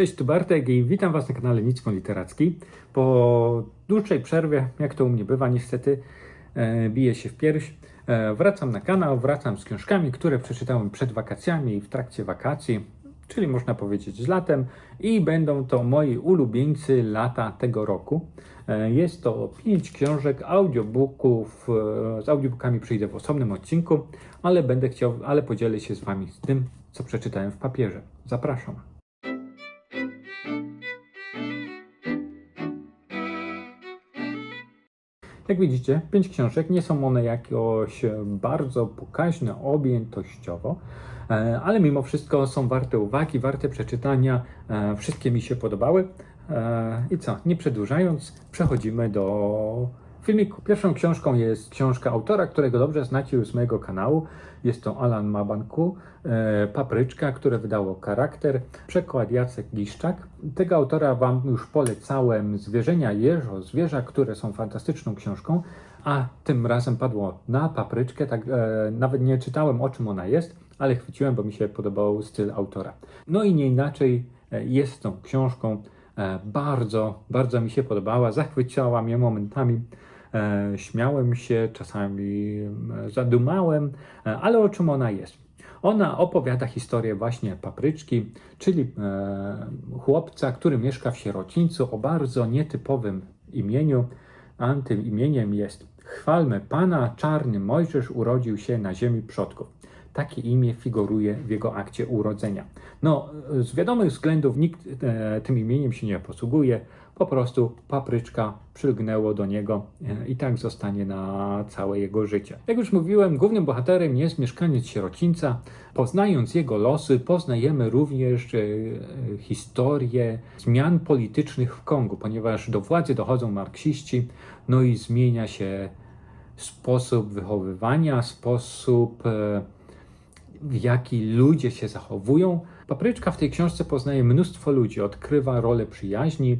Cześć, tu Bartek i witam Was na kanale Nicmo Literacki. Po dłuższej przerwie, jak to u mnie bywa niestety, e, bije się w pierś. E, wracam na kanał, wracam z książkami, które przeczytałem przed wakacjami i w trakcie wakacji, czyli można powiedzieć z latem i będą to moi ulubieńcy lata tego roku. E, jest to pięć książek, audiobooków, e, z audiobookami przyjdę w osobnym odcinku, ale będę chciał, ale podzielę się z Wami z tym, co przeczytałem w papierze. Zapraszam. Jak widzicie, pięć książek, nie są one jakoś e, bardzo pokaźne objętościowo, e, ale mimo wszystko są warte uwagi, warte przeczytania. E, Wszystkie mi się podobały. I co, nie przedłużając, przechodzimy do filmiku. Pierwszą książką jest książka autora, którego dobrze znacie już z mojego kanału. Jest to Alan Mabanku, e, Papryczka, które wydało charakter. Przekład Jacek Giszczak. Tego autora Wam już polecałem Zwierzenia Jeżo, Zwierza, które są fantastyczną książką, a tym razem padło na Papryczkę. Tak, e, nawet nie czytałem o czym ona jest, ale chwyciłem, bo mi się podobał styl autora. No i nie inaczej e, jest tą książką. E, bardzo, bardzo mi się podobała, zachwycała mnie momentami. E, śmiałem się, czasami e, zadumałem, e, ale o czym ona jest? Ona opowiada historię właśnie papryczki, czyli chłopca, który mieszka w sierocińcu o bardzo nietypowym imieniu, a tym imieniem jest Chwalmy Pana, czarny Mojżesz urodził się na ziemi przodków. Takie imię figuruje w jego akcie urodzenia. No, z wiadomych względów nikt e, tym imieniem się nie posługuje, po prostu papryczka przylgnęło do niego e, i tak zostanie na całe jego życie. Jak już mówiłem, głównym bohaterem jest mieszkaniec sierocińca. Poznając jego losy, poznajemy również e, e, historię zmian politycznych w Kongu, ponieważ do władzy dochodzą marksiści, no i zmienia się sposób wychowywania, sposób w jaki ludzie się zachowują. Papryczka w tej książce poznaje mnóstwo ludzi, odkrywa rolę przyjaźni,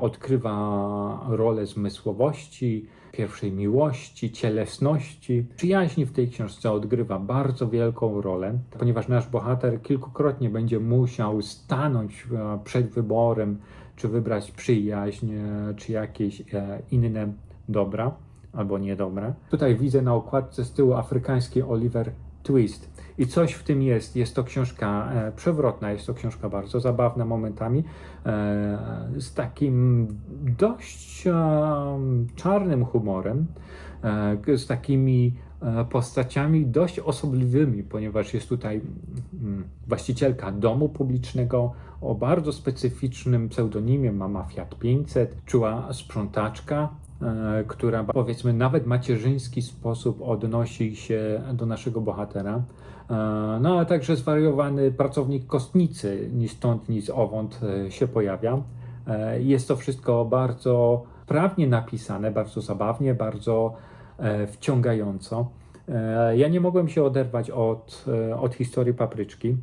odkrywa rolę zmysłowości, pierwszej miłości, cielesności. Przyjaźni w tej książce odgrywa bardzo wielką rolę, ponieważ nasz bohater kilkukrotnie będzie musiał stanąć e, przed wyborem, czy wybrać przyjaźń, e, czy jakieś e, inne dobra albo niedobre. Tutaj widzę na okładce z tyłu afrykański Oliver Twist. I coś w tym jest. Jest to książka e, przewrotna, jest to książka bardzo zabawna momentami, e, z takim dość e, czarnym humorem, z takimi postaciami dość osobliwymi, ponieważ jest tutaj mm, właścicielka domu publicznego o bardzo specyficznym pseudonimie, mama Fiat 500, czuła sprzątaczka, która powiedzmy nawet macierzyński sposób odnosi się do naszego bohatera. E, No a także zwariowany pracownik kostnicy, ni stąd, ni owąd e, się pojawia. E, Jest to wszystko bardzo prawnie napisane, bardzo zabawnie, bardzo e, wciągająco. E, Ja nie mogłem się oderwać od, e, od historii papryczki.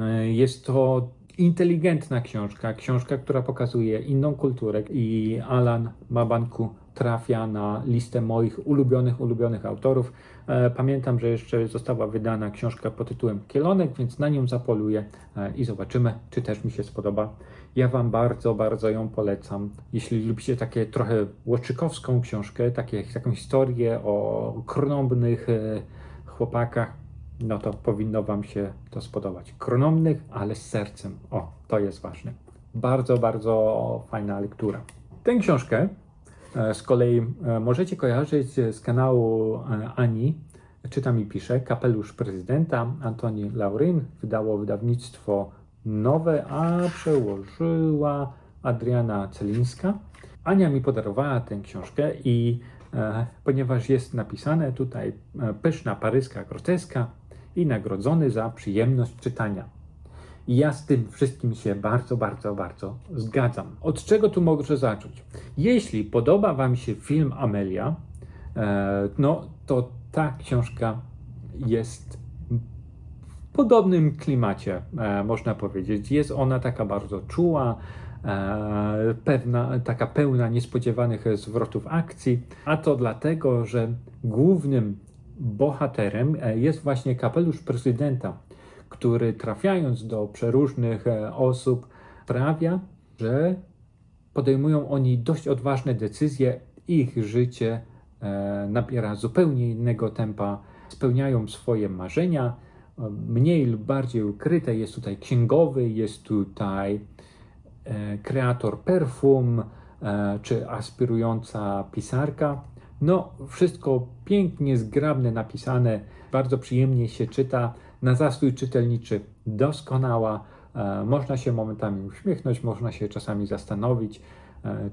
E, Jest to inteligentna książka, książka, która pokazuje inną kulturę i Alan Mabanku trafia na listę moich ulubionych, ulubionych autorów. E, Pamiętam, że jeszcze została wydana książka pod tytułem Kielonek, więc na nią zapoluję e, i zobaczymy, czy też mi się spodoba. Ja Wam bardzo, bardzo ją polecam. Jeśli lubicie takie trochę łoczykowską książkę, takie, taką historię o krnąbnych e, chłopakach, no to powinno Wam się to spodobać. Kronomnych, ale z sercem. O, to jest ważne. Bardzo, bardzo fajna lektura. Tę książkę e, z kolei e, możecie kojarzyć z kanału e, Ani, czytam i pisze, Kapelusz Prezydenta Antoni Lauryn. Wydało wydawnictwo nowe, a przełożyła Adriana Celińska. Ania mi podarowała tę książkę i ponieważ jest napisane tutaj pyszna paryska groteska i nagrodzony za przyjemność czytania. I ja z tym wszystkim się bardzo, bardzo, bardzo zgadzam. Od czego tu mogę zacząć? Jeśli podoba Wam się film Amelia, e, no to ta książka jest w podobnym klimacie, e, można powiedzieć. Jest ona taka bardzo czuła, e, pewna, taka pełna niespodziewanych zwrotów akcji, a to dlatego, że głównym bohaterem e, jest właśnie kapelusz prezydenta, który trafiając do przeróżnych e, osób sprawia, że podejmują oni dość odważne decyzje, ich życie e, nabiera zupełnie innego tempa, spełniają swoje marzenia. Mniej lub bardziej ukryte jest tutaj księgowy, jest tutaj kreator perfum, czy aspirująca pisarka. No, wszystko pięknie, zgrabne napisane, bardzo przyjemnie się czyta. Na zastój czytelniczy doskonała. E, Można się momentami uśmiechnąć, można się czasami zastanowić, e,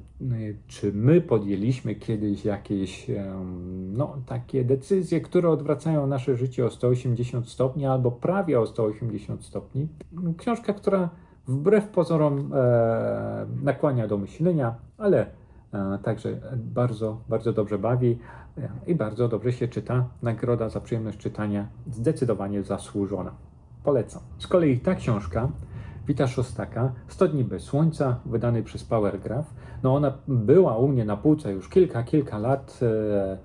czy my podjęliśmy kiedyś jakieś em, no, takie decyzje, które odwracają nasze życie o 180 stopni albo prawie o 180 stopni. Książka, która wbrew pozorom e, nakłania do myślenia, ale e, także bardzo, bardzo dobrze bawi e, i bardzo dobrze się czyta. Nagroda za przyjemność czytania zdecydowanie zasłużona. Polecam. Z kolei ta książka, Wita Szostaka, 100 dni bez słońca, wydany przez Powergraph, no ona była u mnie na półce już kilka, kilka lat, e,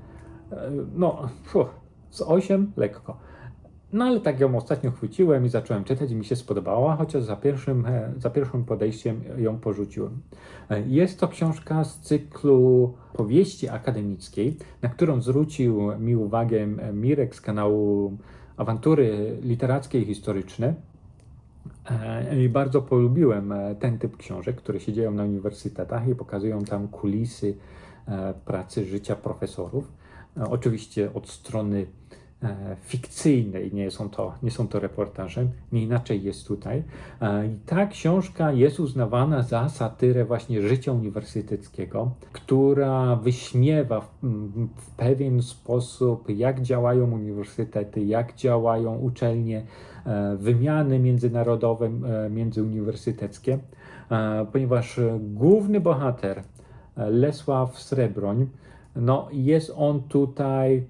e, no, z 8 lekko. No ale tak ją ostatnio chwyciłem i zacząłem czytać i mi się spodobała, chociaż za pierwszym, e, za pierwszym podejściem ją porzuciłem. E, Jest to książka z cyklu powieści akademickiej, na którą zwrócił mi uwagę e, Mirek z kanału Awantury Literackie i Historyczne. I bardzo polubiłem ten typ książek, które się dzieją na uniwersytetach i pokazują tam kulisy pracy, życia profesorów. Oczywiście od strony e, fikcyjnej, nie są, to, nie są to reportaże, nie inaczej jest tutaj. E, I ta książka jest uznawana za satyrę właśnie życia uniwersyteckiego, która wyśmiewa w, w pewien sposób, jak działają uniwersytety, jak działają uczelnie, e, wymiany międzynarodowe, międzyuniwersyteckie, ponieważ główny bohater, Lesław Srebroń, no jest on tutaj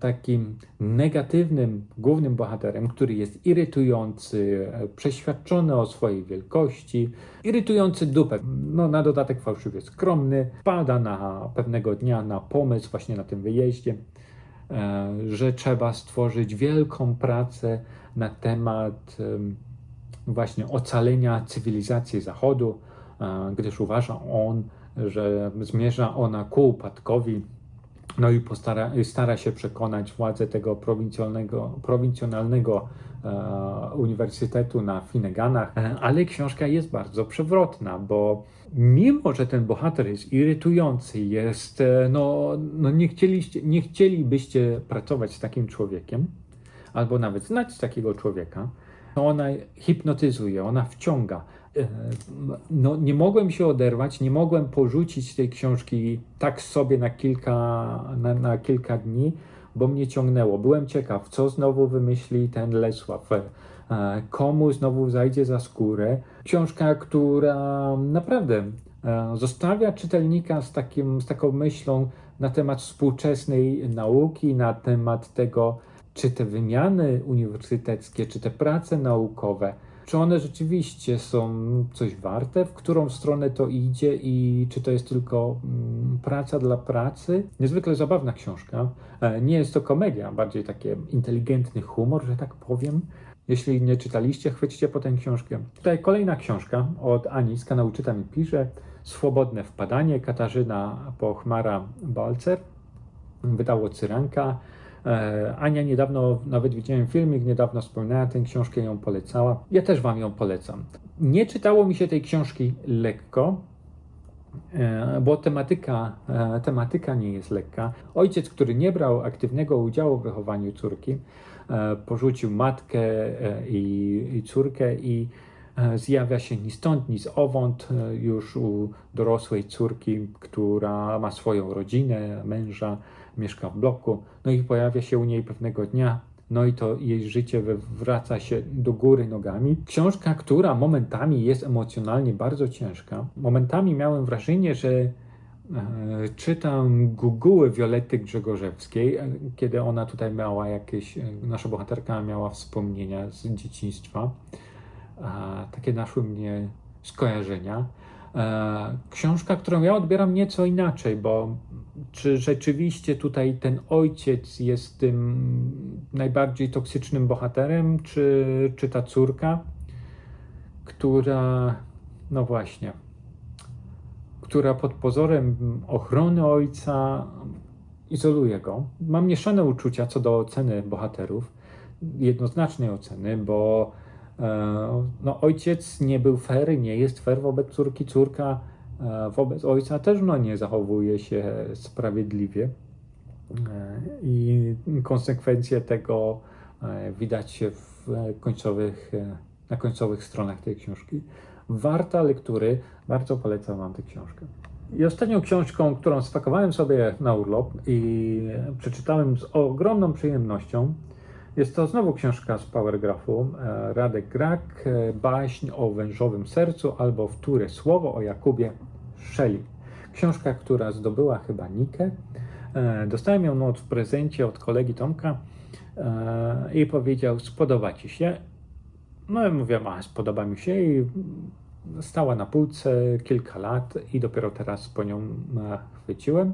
takim negatywnym głównym bohaterem, który jest irytujący, e, przeświadczony o swojej wielkości, irytujący dupę, no na dodatek fałszywie skromny, pada na pewnego dnia na pomysł właśnie na tym wyjeździe, e, że trzeba stworzyć wielką pracę na temat em, właśnie ocalenia cywilizacji Zachodu, e, gdyż uważa on, że zmierza ona ku upadkowi. No i postara, stara się przekonać władze tego prowincjonalnego, prowincjonalnego e, uniwersytetu na Finneganach, E, ale książka jest bardzo przewrotna, bo mimo, że ten bohater jest irytujący, jest, e, no, no nie, chcieliście, nie chcielibyście pracować z takim człowiekiem, albo nawet znać takiego człowieka, ona hipnotyzuje, ona wciąga. E, No, nie mogłem się oderwać, nie mogłem porzucić tej książki tak sobie na kilka, na, na kilka dni, bo mnie ciągnęło. Byłem ciekaw, co znowu wymyśli ten Lesław, e, komu znowu zajdzie za skórę. Książka, która naprawdę e, zostawia czytelnika z, takim, z taką myślą na temat współczesnej nauki, na temat tego, czy te wymiany uniwersyteckie, czy te prace naukowe, czy one rzeczywiście są coś warte, w którą stronę to idzie i czy to jest tylko mm, praca dla pracy. Niezwykle zabawna książka. E, Nie jest to komedia, bardziej taki inteligentny humor, że tak powiem. Jeśli nie czytaliście, chwyćcie po tę książkę. Tutaj kolejna książka od Ani z kanału Czytam i Piszę. Swobodne wpadanie, Katarzyna Pochmara-Balcer. Wydało Cyranka. E, Ania niedawno, nawet widziałem filmik, niedawno wspominała tę książkę, ją polecała. Ja też Wam ją polecam. Nie czytało mi się tej książki lekko, e, bo tematyka, e, tematyka nie jest lekka. Ojciec, który nie brał aktywnego udziału w wychowaniu córki, porzucił matkę i, i córkę i zjawia się ni stąd, ni zowąd e, już u dorosłej córki, która ma swoją rodzinę, męża, mieszka w bloku, no i pojawia się u niej pewnego dnia, no i to jej życie wywraca się do góry nogami. Książka, która momentami jest emocjonalnie bardzo ciężka. Momentami miałem wrażenie, że e, czytam Guguły Violetty Grzegorzewskiej, e, kiedy ona tutaj miała jakieś, e, nasza bohaterka miała wspomnienia z dzieciństwa. Takie naszły mnie skojarzenia. E, Książka, którą ja odbieram nieco inaczej, bo czy rzeczywiście tutaj ten ojciec jest tym najbardziej toksycznym bohaterem, czy, czy ta córka, która no właśnie, która pod pozorem ochrony ojca izoluje go. Mam mieszane uczucia co do oceny bohaterów, jednoznacznej oceny, bo no, ojciec nie był fair, nie jest fair wobec córki, córka e, wobec ojca też no, nie zachowuje się sprawiedliwie. E, I konsekwencje tego e, widać w końcowych, e, na końcowych stronach tej książki. Warta lektury, bardzo polecam Wam tę książkę. I ostatnią książką, którą spakowałem sobie na urlop i przeczytałem z ogromną przyjemnością, jest to znowu książka z Powergrafu, e, Radek Grak, e, baśń o wężowym sercu albo wtóre słowo o Jakubie Szeli. Książka, która zdobyła chyba Nikę. E, Dostałem ją no, w prezencie od kolegi Tomka i powiedział, spodoba Ci się. No i mówię, a spodoba mi się i stała na półce kilka lat i dopiero teraz po nią chwyciłem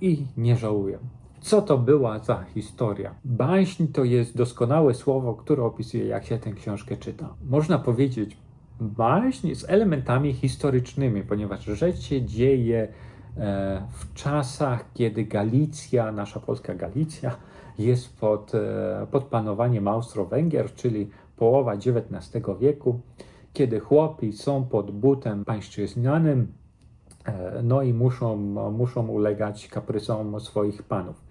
i nie żałuję. Co to była za historia? Baśń to jest doskonałe słowo, które opisuje, jak się tę książkę czyta. Można powiedzieć, baśń z elementami historycznymi, ponieważ rzecz się dzieje e, w czasach, kiedy Galicja, nasza polska Galicja, jest pod, e, pod panowaniem Austro-Węgier, czyli połowa XIX wieku, kiedy chłopi są pod butem pańszczyźnianym, e, no i muszą, muszą ulegać kaprysom swoich panów.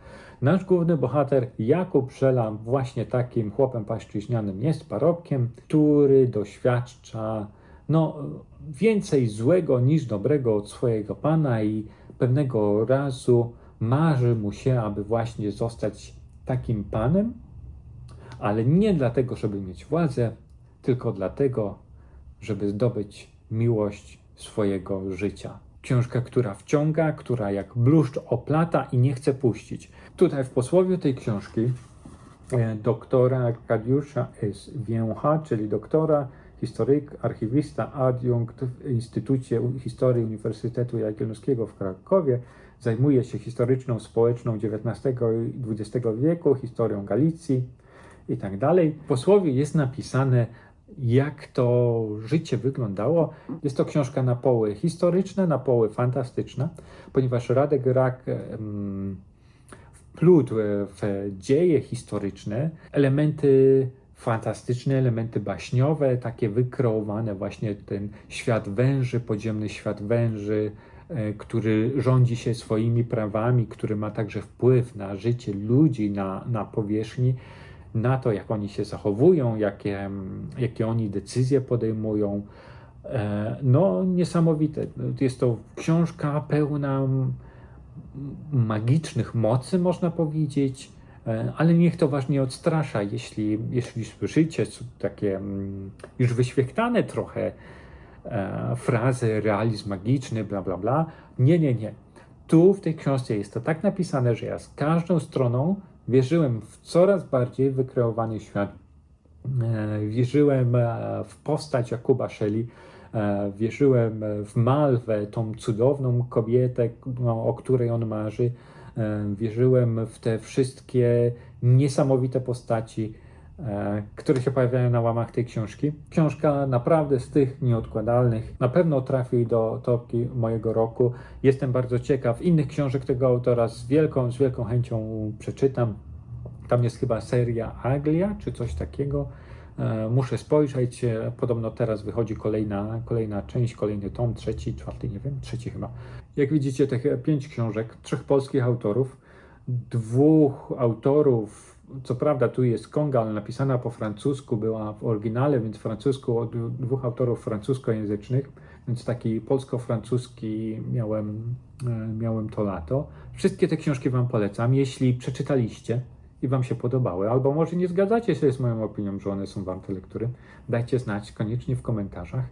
Nasz główny bohater Jakub Szela właśnie takim chłopem pańszczyźnianym jest parobkiem, który doświadcza no, więcej złego niż dobrego od swojego pana i pewnego razu marzy mu się, aby właśnie zostać takim panem, ale nie dlatego, żeby mieć władzę, tylko dlatego, żeby zdobyć miłość swojego życia. Książka, która wciąga, która jak bluszcz oplata i nie chce puścić. Tutaj w posłowie tej książki e, doktora Arkadiusza S. Więcha, czyli doktora, historyk, archiwista, adiunkt w Instytucie Historii Uniwersytetu Jagiellońskiego w Krakowie, zajmuje się historyczną, społeczną XIX i XX wieku, historią Galicji i tak. W posłowie jest napisane, jak to życie wyglądało. Jest to książka na poły historyczne, na poły fantastyczne, ponieważ Radek Rak wplótł w dzieje historyczne elementy fantastyczne, elementy baśniowe, takie wykreowane, właśnie ten świat węży, podziemny świat węży, e, który rządzi się swoimi prawami, który ma także wpływ na życie ludzi na, na powierzchni, na to, jak oni się zachowują, jakie, jakie oni decyzje podejmują. E, No, niesamowite. Jest to książka pełna magicznych mocy, można powiedzieć, e, ale niech to was nie odstrasza, jeśli, jeśli słyszycie takie już wyświechtane trochę e, frazy realizm magiczny, bla, bla, bla. Nie, nie, nie. Tu w tej książce jest to tak napisane, że ja z każdą stroną wierzyłem w coraz bardziej wykreowany świat. E, Wierzyłem e, w postać Jakuba Szeli, e, wierzyłem w Malwę, tą cudowną kobietę, no, o której on marzy. E, Wierzyłem w te wszystkie niesamowite postaci, e, które się pojawiają na łamach tej książki. Książka naprawdę z tych nieodkładalnych. Na pewno trafi do topki mojego roku. Jestem bardzo ciekaw innych książek tego autora. Z wielką, z wielką chęcią przeczytam. Tam jest chyba seria Aglia, czy coś takiego. E, Muszę spojrzeć. E, Podobno teraz wychodzi kolejna, kolejna część, kolejny tom, trzeci, czwarty, nie wiem, trzeci chyba. Jak widzicie, tych pięć książek, trzech polskich autorów, dwóch autorów, co prawda tu jest Konga, ale napisana po francusku, była w oryginale, więc francusku, od dwóch autorów francuskojęzycznych, więc taki polsko-francuski miałem, e, miałem to lato. Wszystkie te książki Wam polecam, jeśli przeczytaliście i Wam się podobały, albo może nie zgadzacie się z moją opinią, że one są warte lektury, dajcie znać koniecznie w komentarzach.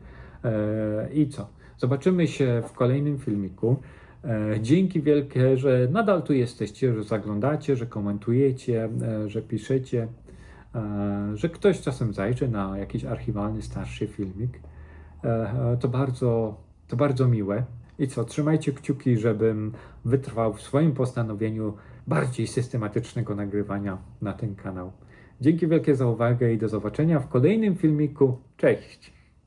E, I co? Zobaczymy się w kolejnym filmiku. E, Dzięki wielkie, że nadal tu jesteście, że zaglądacie, że komentujecie, e, że piszecie, e, że ktoś czasem zajrzy na jakiś archiwalny, starszy filmik. To bardzo, to bardzo miłe. I co, trzymajcie kciuki, żebym wytrwał w swoim postanowieniu bardziej systematycznego nagrywania na ten kanał. Dzięki wielkie za uwagę i do zobaczenia w kolejnym filmiku. Cześć!